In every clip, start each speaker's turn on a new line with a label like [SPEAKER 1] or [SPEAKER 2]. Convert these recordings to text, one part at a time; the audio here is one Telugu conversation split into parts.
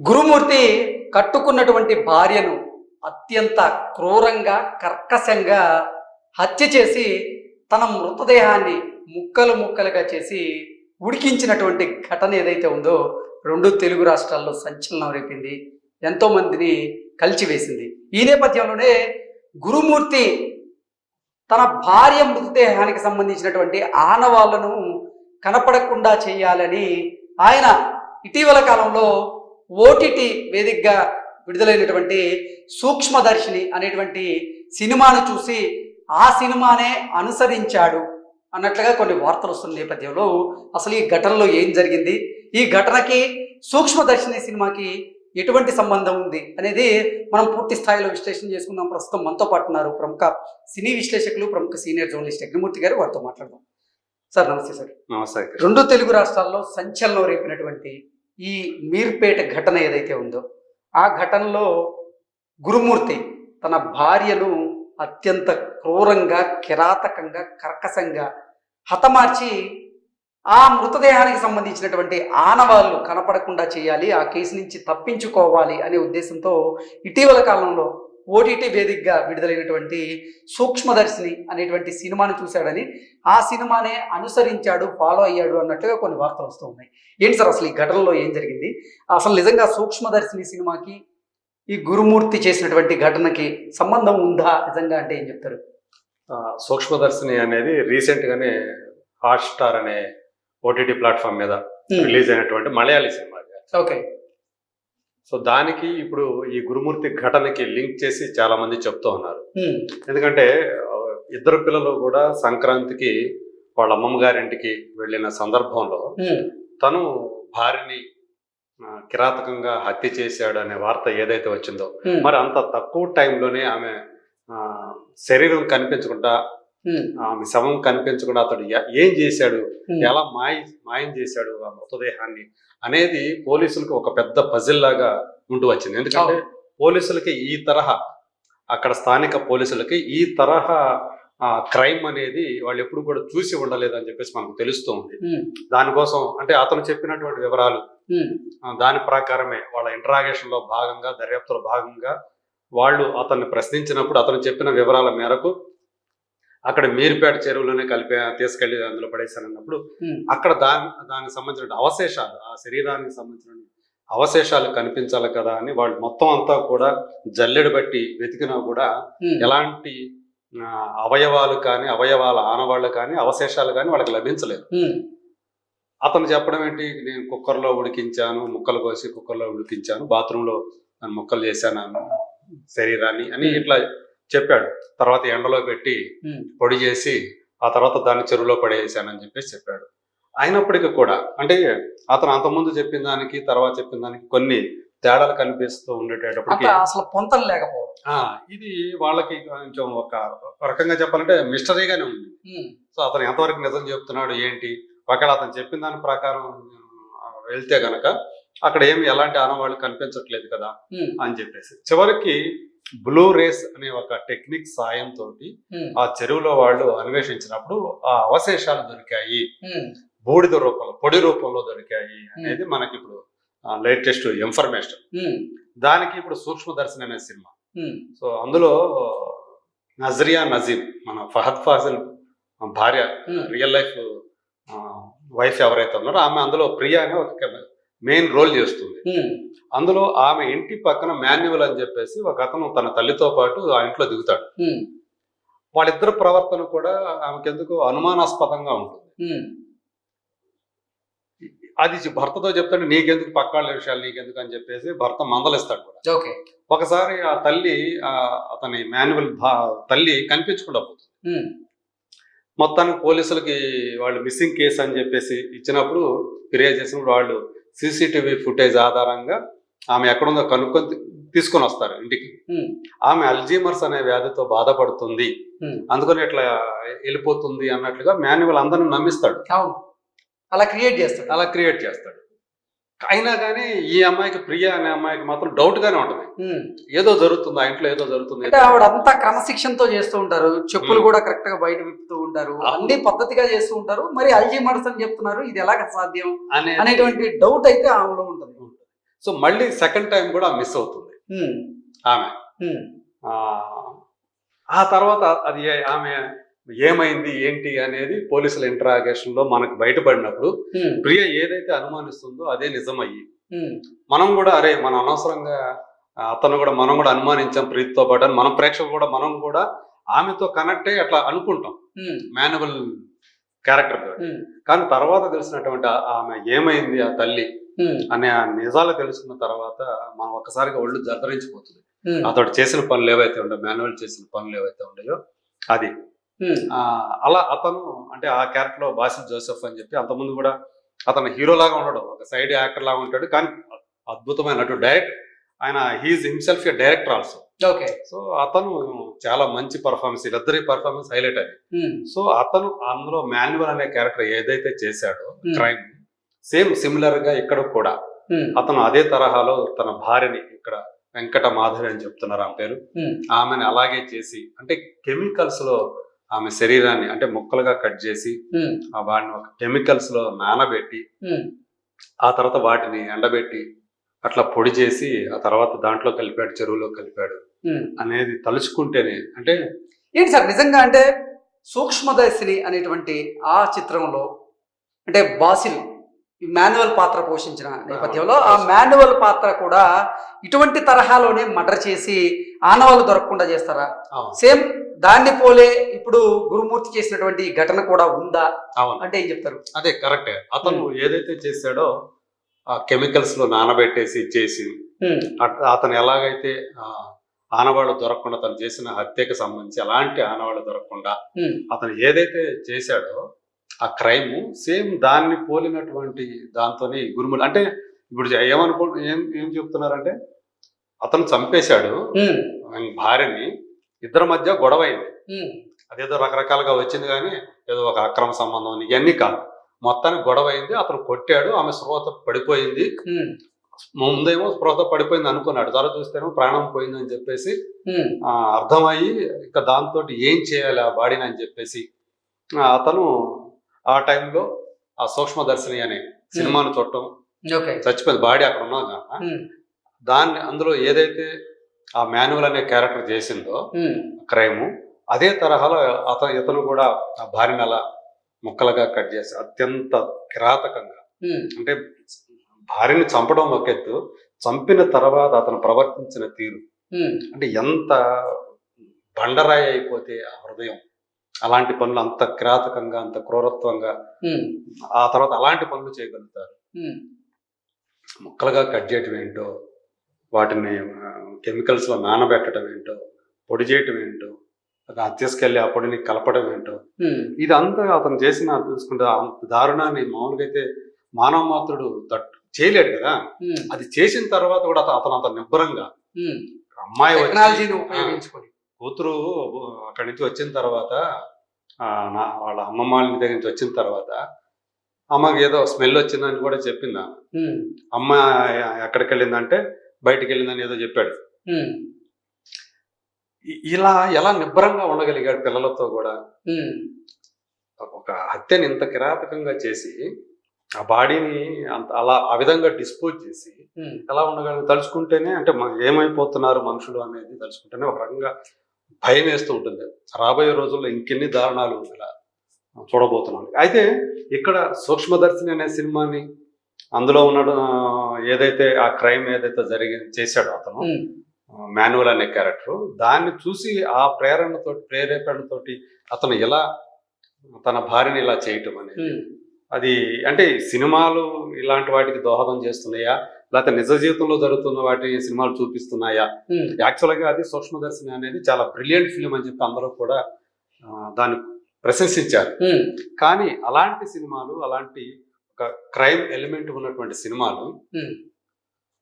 [SPEAKER 1] గురుమూర్తి కట్టుకున్నటువంటి భార్యను అత్యంత క్రూరంగా కర్కశంగా హత్య చేసి తన మృతదేహాన్ని ముక్కలు ముక్కలుగా చేసి ఉడికించినటువంటి ఘటన ఏదైతే ఉందో రెండు తెలుగు రాష్ట్రాల్లో సంచలనం రేపింది. ఎంతోమందిని కలిచివేసింది. ఈ నేపథ్యంలోనే గురుమూర్తి తన భార్య మృతదేహానికి సంబంధించినటువంటి ఆనవాళ్ళను కనపడకుండా చేయాలని ఆయన ఇటీవల కాలంలో ఓటీటీ వేదికగా విడుదలైనటువంటి సూక్ష్మదర్శిని అనేటువంటి సినిమాను చూసి ఆ సినిమానే అనుసరించాడు అన్నట్లుగా కొన్ని వార్తలు వస్తున్న నేపథ్యంలో అసలు ఈ ఘటనలో ఏం జరిగింది? ఈ ఘటనకి సూక్ష్మదర్శిని సినిమాకి ఎటువంటి సంబంధం ఉంది అనేది మనం పూర్తి స్థాయిలో విశ్లేషణ చేసుకుందాం. ప్రస్తుతం మనతో పాటు ఉన్నారు ప్రముఖ సినీ విశ్లేషకులు ప్రముఖ సీనియర్ జర్నలిస్ట్ అగ్నిమూర్తి గారు. వారితో మాట్లాడదాం. సార్ నమస్తే సార్.
[SPEAKER 2] నమస్తే.
[SPEAKER 1] రెండు తెలుగు రాష్ట్రాల్లో సంచలనం రేపినటువంటి ఈ మీర్పేట ఘటన ఏదైతే ఉందో ఆ ఘటనలో గురుమూర్తి తన భార్యను అత్యంత క్రూరంగా కిరాతకంగా కర్కశంగా హతమార్చి ఆ మృతదేహానికి సంబంధించినటువంటి ఆనవాళ్ళు కనపడకుండా చేయాలి ఆ కేసు నుంచి తప్పించుకోవాలి అనే ఉద్దేశంతో ఇటీవల కాలంలో ఓటీటీ వేదికగా విడుదలైనటువంటి సూక్ష్మదర్శిని అనేటువంటి సినిమాను చూశాడని ఆ సినిమానే అనుసరించాడు ఫాలో అయ్యాడు అన్నట్టుగా కొన్ని వార్తలు వస్తూ ఉన్నాయి. ఏంటి సార్ అసలు ఈ ఘటనలో ఏం జరిగింది? అసలు నిజంగా సూక్ష్మదర్శిని సినిమాకి ఈ గురుమూర్తి చేసినటువంటి ఘటనకి సంబంధం ఉందా? నిజంగా అంటే ఏం చెప్తారు?
[SPEAKER 2] సూక్ష్మదర్శిని అనేది రీసెంట్ గానే హాట్ స్టార్ అనే ఓటీటీ ప్లాట్ఫామ్ మీద రిలీజ్ అయినటువంటి మలయాళీ సినిమా.
[SPEAKER 1] ఓకే.
[SPEAKER 2] సో దానికి ఇప్పుడు ఈ గురుమూర్తి ఘటనకి లింక్ చేసి చాలా మంది చెప్తూ ఉన్నారు. ఎందుకంటే ఇద్దరు పిల్లలు కూడా సంక్రాంతికి వాళ్ళ అమ్మమ్మ గారింటికి వెళ్ళిన సందర్భంలో తను భార్యని కిరాతకంగా హత్య చేశాడు అనే వార్త ఏదైతే వచ్చిందో మరి అంత తక్కువ టైంలోనే ఆమె శరీరం కనిపించకుండా ఆమె శవం కనిపించకుండా అతడు ఏం చేశాడు? ఎలా మాయ మాయం చేశాడు ఆ మృతదేహాన్ని? అనేది పోలీసులకు ఒక పెద్ద పజిల్ లాగా ఉంటూ వచ్చింది. ఎందుకంటే పోలీసులకి ఈ తరహా అక్కడ స్థానిక పోలీసులకి ఈ తరహా క్రైమ్ అనేది వాళ్ళు ఎప్పుడు కూడా చూసి ఉండలేదని చెప్పేసి మనకు తెలుస్తూ ఉంది. దానికోసం అంటే అతను చెప్పినటువంటి వివరాలు ఆ, దాని ప్రకారమే వాళ్ళ ఇంటరాగేషన్లో భాగంగా దర్యాప్తులో భాగంగా వాళ్ళు అతన్ని ప్రశ్నించినప్పుడు అతను చెప్పిన వివరాల మేరకు అక్కడ మీరుపేట చెరువులోనే కలిపి తీసుకెళ్ళి అందులో పడేశానన్నప్పుడు అక్కడ దాని దానికి సంబంధించిన అవశేషాలు ఆ శరీరానికి సంబంధించిన అవశేషాలు కనిపించాలి కదా అని వాళ్ళు మొత్తం అంతా కూడా జల్లెడ బట్టి వెతికినా కూడా ఎలాంటి అవయవాలు కానీ అవయవాల ఆనవాళ్ళు కానీ అవశేషాలు కానీ వాళ్ళకి లభించలేదు. అతను చెప్పడం ఏంటి? నేను కుక్కర్లో ఉడికించాను ముక్కలు కోసి కుక్కర్లో ఉడికించాను బాత్రూంలో ముక్కలు చేశాను శరీరాన్ని అని ఇట్లా చెప్పాడు. తర్వాత ఎండలో పెట్టి పొడి చేసి ఆ తర్వాత దాన్ని చెరువులో పడేసానని చెప్పేసి చెప్పాడు. అయినప్పటికీ కూడా అంటే అతను అంతకుముందు చెప్పిన దానికి తర్వాత చెప్పిన దానికి కొన్ని తేడాలు కనిపిస్తూ ఉండేటప్పటికి
[SPEAKER 1] అసలు పొంతలు లేకపోవడం.
[SPEAKER 2] ఇది వాళ్ళకి కొంచెం ఒక రకంగా చెప్పాలంటే మిస్టరీగానే ఉంది. సో అతను ఎంతవరకు నిజం చెప్తున్నాడు ఏంటి? ఒకవేళ అతను చెప్పిన దాని ప్రకారం వెళ్తే గనక అక్కడ ఏమి ఎలాంటి ఆనవాళ్ళు కనిపించట్లేదు కదా అని చెప్పేసి. చివరికి బ్లూ రేస్ అనే ఒక టెక్నిక్ సాయంతో ఆ చెరువులో వాళ్ళు అన్వేషించినప్పుడు ఆ అవశేషాలు దొరికాయి. బూడిద రూపంలో పొడి రూపంలో దొరికాయి అనేది మనకి ఇప్పుడు లేటెస్ట్ ఇన్ఫర్మేషన్ దానికి ఇప్పుడు సూక్ష్మదర్శన్ అనే సినిమా. సో అందులో నజరియా నజీం మన ఫహద్ ఫాజిల్ భార్య రియల్ లైఫ్ వైఫ్ ఎవరైతే ఉన్నారో ఆమె అందులో ప్రియా అనే ఒక మెయిన్ రోల్ చేస్తుంది. అందులో ఆమె ఇంటి పక్కన మాన్యువల్ అని చెప్పేసి ఒక అతను తన తల్లితో పాటు ఆ ఇంట్లో దిగుతాడు. వాళ్ళిద్దరు ప్రవర్తన కూడా ఆమెకి ఎందుకు అనుమానాస్పదంగా ఉంటుంది. అది భర్తతో చెప్తాడు నీకెందుకు పక్కాళ్ళ విషయాలు నీకెందుకు అని చెప్పేసి భర్త మందలిస్తాడు కూడా. ఒకసారి ఆ తల్లి ఆ అతని మాన్యువల్ తల్లి కనిపించకుండా పోతుంది. మొత్తానికి పోలీసులకి వాళ్ళు మిస్సింగ్ కేసు అని చెప్పేసి ఇచ్చినప్పుడు ఫిర్యాదు చేసినప్పుడు వాళ్ళు సీసీటీవీ ఫుటేజ్ ఆధారంగా ఆమె ఎక్కడుందో కనుక్కొని తీసుకొని వస్తారు ఇంటికి. ఆమె అల్జీమర్స్ అనే వ్యాధితో బాధపడుతుంది. అందుకని ఇట్లా వెళ్ళిపోతుంది అన్నట్లుగా మాన్యువల్ అందరిని నమ్మిస్తాడు.
[SPEAKER 1] అలా క్రియేట్ చేస్తాడు.
[SPEAKER 2] అలా క్రియేట్ చేస్తాడు. అయినా కానీ ఈ అమ్మాయికి ప్రియ అనే అమ్మాయికి మాత్రం డౌట్ గానే ఉంటుంది. ఏదో జరుగుతుంది? ఆ ఇంట్లో ఏదో జరుగుతుంది.
[SPEAKER 1] అంటే ఆవిడ అంతా క్రమశిక్షణతో చేస్తూ ఉంటారు. చెప్పులు. కూడా కరెక్ట్గా బయట విప్పుతూ ఉంటారు. అన్ని పద్ధతిగా చేస్తూ ఉంటారు. మరి అల్జీమర్స్ అని చెప్తున్నారు. ఇది ఎలాగ సాధ్యం
[SPEAKER 2] అనే
[SPEAKER 1] అనేటువంటి డౌట్ అయితే ఆమెలో ఉంటుంది.
[SPEAKER 2] సో మళ్ళీ సెకండ్ టైం కూడా మిస్ అవుతుంది. ఆమె. ఆ, తర్వాత అది ఆమె ఏమైంది ఏంటి అనేది పోలీసుల ఇంటరాగేషన్లో మనకు బయటపడినప్పుడు ప్రియ ఏదైతే అనుమానిస్తుందో అదే నిజమయ్యి. మనం కూడా అరే మనం అనవసరంగా అతను కూడా మనం కూడా అనుమానించాం ప్రీతితో పాటు అని మనం ప్రేక్షకులు కూడా మనం కూడా ఆమెతో కనెక్ట్ అయ్యి అట్లా అనుకుంటాం. మాన్యువల్ క్యారెక్టర్ కానీ తర్వాత తెలిసినటువంటి ఆమె ఏమైంది ఆ తల్లి అనే ఆ నిజాలు తెలుసుకున్న తర్వాత మనం ఒక్కసారిగా ఒళ్ళు జర్దరించిపోతుంది
[SPEAKER 1] ఉమ్,
[SPEAKER 2] అతడు చేసిన పనులు ఏవైతే ఉండో మాన్యువల్ చేసిన పనులు ఏవైతే ఉన్నాయో అది. అలా అతను అంటే ఆ క్యారెక్టర్లో బాసిల్ జోసెఫ్ అని చెప్పి అంతకుముందు కూడా అతను హీరో లాగా ఉండడు. ఒక సైడ్ యాక్టర్ లాగా ఉంటాడు. కానీ అద్భుతమైన నటుడు. డైరెక్ట్ ఆయన he is himself a director also
[SPEAKER 1] okay.
[SPEAKER 2] So అతను చాలా మంచి పర్ఫార్మెన్స్ వీళ్ళిద్దరి పర్ఫార్మెన్స్ హైలైట్
[SPEAKER 1] ఉమ్,
[SPEAKER 2] సో అతను అందులో మాన్యువల్ అనే క్యారెక్టర్ ఏదైతే చేశాడో. క్రైమ్ సేమ్ సిమిలర్గా ఇక్కడ కూడా అతను అదే తరహాలో తన భార్యని ఇక్కడ వెంకట మాధవి అని చెప్తున్నారు ఆమె పేరు. ఆమెను అలాగే చేసి అంటే కెమికల్స్లో ఆమె శరీరాన్ని అంటే ముక్కలుగా కట్ చేసి వాటిని ఒక కెమికల్స్లో నానబెట్టి ఆ తర్వాత వాటిని ఎండబెట్టి అట్లా పొడి చేసి ఆ తర్వాత దాంట్లో కలిపాడు చెరువులో కలిపాడు. అనేది తలుచుకుంటేనే అంటే
[SPEAKER 1] ఏంటి సార్ నిజంగా అంటే సూక్ష్మదర్శిని అనేటువంటి ఆ చిత్రంలో అంటే బాసిల్ మాన్యువల్ పాత్ర పోషించిన నేపథ్యంలో ఆ మాన్యువల్ పాత్ర కూడా ఇటువంటి తరహాలోనే మర్డర్ చేసి ఆనవాళ్ళు దొరకకుండా చేస్తారా? సేమ్ దాన్ని పోలే ఇప్పుడు గురుమూర్తి చేసినటువంటి ఘటన కూడా ఉందా?
[SPEAKER 2] అవును.
[SPEAKER 1] అంటే ఏం చెప్తారు?
[SPEAKER 2] అదే కరెక్టే. అతను ఏదైతే చేశాడో ఆ కెమికల్స్లో నానబెట్టేసి చేసి అతను ఎలాగైతే ఆనవాళ్ళు దొరకకుండా తను చేసిన హత్యకు సంబంధించి ఎలాంటి ఆనవాళ్ళు దొరకకుండా అతను ఏదైతే చేశాడో ఆ క్రైమ్ సేమ్ దాన్ని పోలినటువంటి దాంతోనే గురుములు. అంటే ఇప్పుడు ఏమనుకో ఏం ఏం చెప్తున్నారంటే అతను చంపేశాడు భార్యని ఇద్దరి మధ్య గొడవ అయింది అదేదో రకరకాలుగా వచ్చింది కానీ ఏదో ఒక అక్రమ సంబంధం ఇవన్నీ కాదు. మొత్తానికి గొడవ అయింది అతను కొట్టాడు ఆమె స్పృహత పడిపోయింది. ముందేమో స్పృహత పడిపోయింది అనుకున్నాడు. తర్వాత చూస్తేమో ప్రాణం పోయింది అని చెప్పేసి అర్థమయ్యి ఇక దాంతో ఏం చేయాలి ఆ బాడీని అని చెప్పేసి అతను ఆ టైంలో ఆ సూక్ష్మదర్శిని అనే సినిమాను చూడటం చచ్చిపోయింది. బాడీ అక్కడ కదా.
[SPEAKER 1] ఉమ్,
[SPEAKER 2] దాన్ని అందులో ఏదైతే ఆ మాన్యువల్ అనే క్యారెక్టర్ చేసిందో క్రైమ్ అదే తరహాలో అతను ఇతను కూడా ఆ భార్యను అలా ముక్కలుగా కట్ చేసి అత్యంత కిరాతకంగా అంటే భార్యని చంపడం ఒక ఎత్తు చంపిన తర్వాత అతను ప్రవర్తించిన తీరు. అంటే ఎంత బండరాయి అయిపోతే ఆ హృదయం. అలాంటి పనులు అంత కిరాతకంగా అంత క్రూరత్వంగా ఆ తర్వాత అలాంటి పనులు చేయగలుగుతారు. ముక్కలుగా కట్ చేయటం ఏంటో వాటిని కెమికల్స్లో నానబెట్టడం ఏంటో పొడి చేయటం ఏంటో అది తీసుకెళ్ళి ఆ పొడిని కలపడం ఏంటో
[SPEAKER 1] ఉమ్,
[SPEAKER 2] ఇదంతా అతను చేసిన చూసుకుంటే అంత దారుణాన్ని మామూలుగా అయితే మానవ మాత్రుడు తట్టు చేయలేడు కదా. అది చేసిన తర్వాత కూడా అత- అతను అంత నిబ్బరంగా. అమ్మాయి
[SPEAKER 1] టెక్నాలజీని ఉపయోగించుకొని.
[SPEAKER 2] కూతురు అక్కడి నుంచి వచ్చిన తర్వాత ఆ, నా వాళ్ళ అమ్మమ్మ వాళ్ళ దగ్గర నుంచి వచ్చిన తర్వాత అమ్మకి ఏదో స్మెల్ వచ్చిందని కూడా చెప్పింది అమ్మ ఎక్కడికి వెళ్ళిందంటే బయటికి వెళ్ళిందని ఏదో చెప్పాడు. ఇలా ఎలా నిబ్బరంగా ఉండగలిగాడు పిల్లలతో కూడా? ఒక హత్యని ఇంత కిరాతకంగా చేసి ఆ బాడీని అంత అలా ఆ విధంగా డిస్పోజ్ చేసి ఎలా ఉండగలరు తలుచుకుంటేనే అంటే ఏమైపోతున్నారు మనుషులు అనేది తలుచుకుంటేనే ఒక రకంగా భయం వేస్తూ ఉంటుంది. రాబోయే రోజుల్లో ఇంకెన్ని దారుణాలు ఇలా చూడబోతున్నాం. అయితే ఇక్కడ సూక్ష్మదర్శిని అనే సినిమాని అందులో ఉన్నాడు ఆ, ఏదైతే ఆ క్రైమ్ ఏదైతే జరిగి చేశాడో అతను మాన్యువల్ అనే క్యారెక్టర్ దాన్ని చూసి ఆ ప్రేరణతో ప్రేరేపణతోటి అతను ఎలా తన భార్యని ఇలా చేయటం అనేది అది అంటే సినిమాలు ఇలాంటి వాటికి దోహదం చేస్తున్నాయా? లేకపోతే నిజ జీవితంలో జరుగుతున్న వాటి సినిమాలు చూపిస్తున్నాయా?
[SPEAKER 1] ఉమ్,
[SPEAKER 2] యాక్చువల్గా అది సూక్ష్మదర్శిని అనేది చాలా బ్రిలియంట్ ఫిలిం అని చెప్పి అందరూ కూడా దాన్ని ప్రశంసించారు. కానీ అలాంటి సినిమాలు అలాంటి ఒక క్రైమ్ ఎలిమెంట్ ఉన్నటువంటి సినిమాలు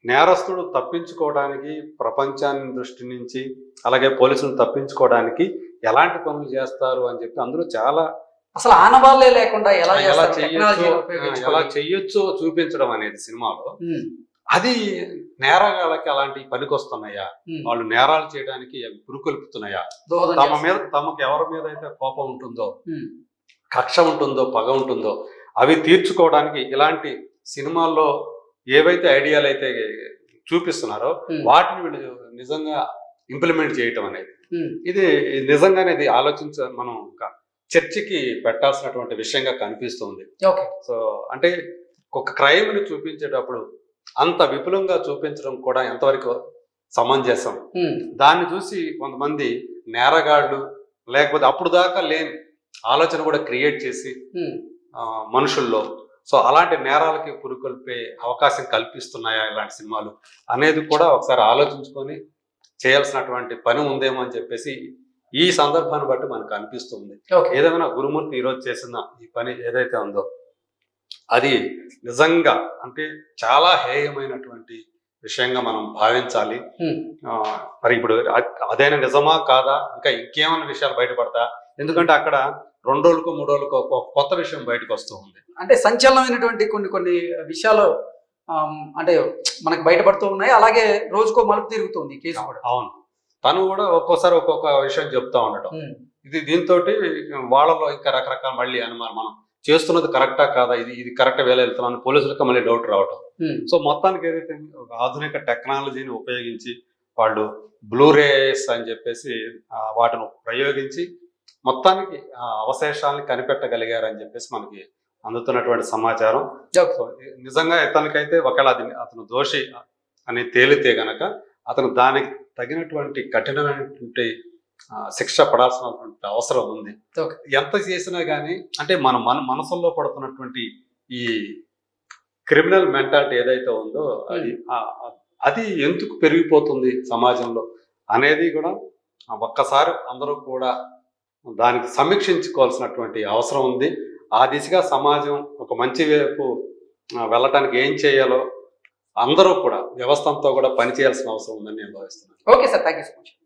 [SPEAKER 2] నేరస్తుడు తప్పించుకోవడానికి ప్రపంచాన్ని దృష్టి నుంచి అలాగే పోలీసులను తప్పించుకోవడానికి ఎలాంటి పనులు చేస్తారు అని చెప్పి అందులో చాలా
[SPEAKER 1] అసలు ఆనవాళ్ళే లేకుండా ఎలా
[SPEAKER 2] ఎలా చెయ్యొచ్చో ఎలా చెయ్యొచ్చో చూపించడం అనేది సినిమాలో అది నేరగాళ్ళకి అలాంటి పనికొస్తున్నాయా?
[SPEAKER 1] ఉమ్,
[SPEAKER 2] వాళ్ళు నేరాలు చేయడానికి అవి పురుకొల్పుతున్నాయా తమ. మీద తమకు ఎవరి మీద అయితే కోపం ఉంటుందో కక్ష ఉంటుందో పగ ఉంటుందో అవి తీర్చుకోవడానికి ఇలాంటి సినిమాల్లో ఏవైతే ఐడియాలు అయితే చూపిస్తున్నారో వాటిని వీళ్ళు నిజంగా ఇంప్లిమెంట్ చేయటం అనేది. ఇది నిజంగానే ఇది ఆలోచించ మనం ఒక చర్చకి పెట్టాల్సినటువంటి విషయంగా కనిపిస్తుంది.
[SPEAKER 1] ఓకే.
[SPEAKER 2] సో అంటే ఒక క్రైమ్ని చూపించేటప్పుడు అంత విపులంగా చూపించడం కూడా ఎంతవరకు సమంజసం? దాన్ని చూసి కొంతమంది నేరగాళ్ళు లేకపోతే అప్పుడు దాకా లేని ఆలోచన కూడా క్రియేట్ చేసి మనుషుల్లో. సో అలాంటి నేరాలకి పురుకొల్పే అవకాశం కల్పిస్తున్నాయా ఇలాంటి సినిమాలు? అనేది కూడా ఒకసారి ఆలోచించుకొని చేయాల్సినటువంటి పని ఉందేమో అని చెప్పేసి ఈ సందర్భాన్ని బట్టి మనకు అనిపిస్తుంది.
[SPEAKER 1] ఓకే.
[SPEAKER 2] ఏదేమైనా గురుమూర్తి ఈరోజు చేసిన ఈ పని ఏదైతే ఉందో అది నిజంగా అంటే చాలా హేయమైనటువంటి విషయంగా మనం భావించాలి. మరి ఇప్పుడు అదైనా నిజమా కాదా? ఇంకా ఇంకేమైనా విషయాలు బయటపడతా? ఎందుకంటే అక్కడ రెండు రోజులకు మూడు రోజులకు కొత్త విషయం బయటకు వస్తూ ఉంది.
[SPEAKER 1] అంటే సంచలనమైనటువంటి కొన్ని కొన్ని విషయాలు అంటే మనకు బయటపడుతూ ఉన్నాయి. అలాగే రోజుకో మలుపు తిరుగుతుంది కేసు కూడా.
[SPEAKER 2] అవును. తను కూడా ఒక్కోసారి ఒక్కొక్క విషయం చెప్తా ఉండటం. ఇది దీంతో వాళ్ళలో ఇంకా రకరకాల మళ్ళీ అనుమానం. మనం చేస్తున్నది కరెక్టా కాదా? ఇది ఇది కరెక్ట్ వేళ వెళ్తున్నాను పోలీసులకు మళ్ళీ డౌట్ రావటం. సో మొత్తానికి ఏదైతే ఒక ఆధునిక టెక్నాలజీని ఉపయోగించి వాళ్ళు బ్లూరేస్ అని చెప్పేసి వాటిని ప్రయోగించి మొత్తానికి ఆ అవశేషాలని కనిపెట్టగలిగారని చెప్పేసి మనకి అందుతున్నటువంటి సమాచారం. నిజంగా ఇతనికైతే ఒకవేళ అది అతను దోషి అని తేలితే గనక అతను దానికి తగినటువంటి కఠినమైనటువంటి శిక్ష పడాల్సినటువంటి అవసరం ఉంది. ఎంత చేసినా కానీ అంటే మన మన మనసుల్లో పడుతున్నటువంటి ఈ క్రిమినల్ మెంటాలిటీ ఏదైతే ఉందో అది ఆ- అది ఎందుకు పెరిగిపోతుంది సమాజంలో అనేది కూడా ఒక్కసారి అందరూ కూడా దానికి సమీక్షించుకోవాల్సినటువంటి అవసరం ఉంది. ఆ దిశగా సమాజం ఒక మంచి వైపు వెళ్ళటానికి ఏం చేయాలో అందరూ కూడా వ్యవస్థ అంతా కూడా పనిచేయాల్సిన అవసరం ఉందని నేను భావిస్తున్నాను.
[SPEAKER 1] Okay sir thank you so much.